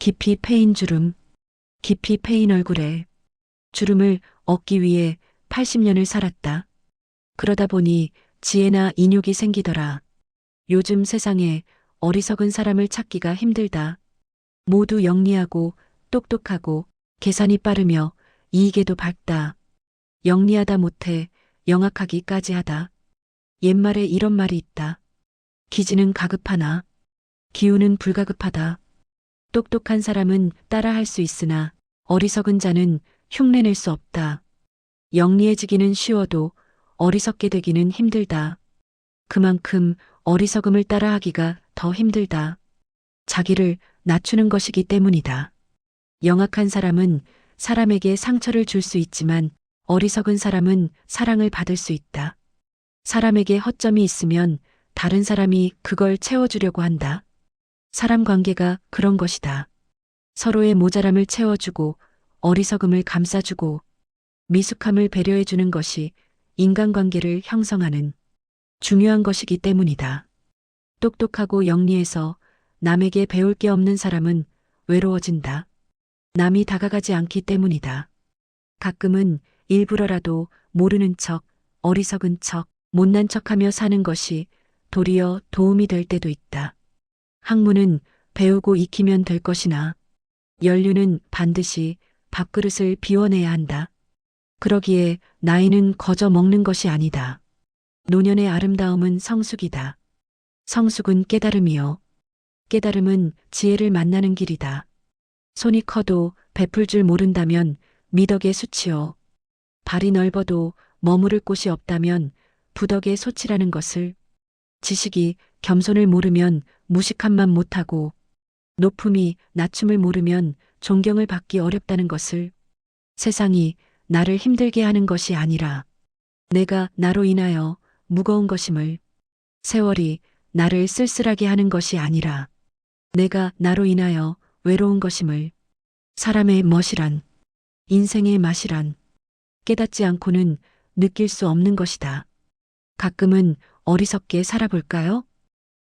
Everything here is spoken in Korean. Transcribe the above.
깊이 패인 주름, 깊이 패인 얼굴에 주름을 얻기 위해 80년을 살았다. 그러다 보니 지혜나 인욕이 생기더라. 요즘 세상에 어리석은 사람을 찾기가 힘들다. 모두 영리하고 똑똑하고 계산이 빠르며 이익에도 밝다. 영리하다 못해 영악하기까지 하다. 옛말에 이런 말이 있다. 기지는 가급하나 기우는 불가급하다. 똑똑한 사람은 따라할 수 있으나 어리석은 자는 흉내낼 수 없다. 영리해지기는 쉬워도 어리석게 되기는 힘들다. 그만큼 어리석음을 따라하기가 더 힘들다. 자기를 낮추는 것이기 때문이다. 영악한 사람은 사람에게 상처를 줄 수 있지만 어리석은 사람은 사랑을 받을 수 있다. 사람에게 허점이 있으면 다른 사람이 그걸 채워주려고 한다. 사람 관계가 그런 것이다. 서로의 모자람을 채워주고 어리석음을 감싸주고 미숙함을 배려해주는 것이 인간관계를 형성하는 중요한 것이기 때문이다. 똑똑하고 영리해서 남에게 배울 게 없는 사람은 외로워진다. 남이 다가가지 않기 때문이다. 가끔은 일부러라도 모르는 척, 어리석은 척, 못난 척하며 사는 것이 도리어 도움이 될 때도 있다. 학문은 배우고 익히면 될 것이나 연륜은 반드시 밥그릇을 비워내야 한다. 그러기에 나이는 거저 먹는 것이 아니다. 노년의 아름다움은 성숙이다. 성숙은 깨달음이요. 깨달음은 지혜를 만나는 길이다. 손이 커도 베풀 줄 모른다면 미덕의 수치요. 발이 넓어도 머무를 곳이 없다면 부덕의 소치라는 것을 지식이 겸손을 모르면 무식함만 못하고 높음이 낮춤을 모르면 존경을 받기 어렵다는 것을 세상이 나를 힘들게 하는 것이 아니라 내가 나로 인하여 무거운 것임을 세월이 나를 쓸쓸하게 하는 것이 아니라 내가 나로 인하여 외로운 것임을 사람의 멋이란 인생의 맛이란 깨닫지 않고는 느낄 수 없는 것이다. 가끔은 어리석게 살아볼까요?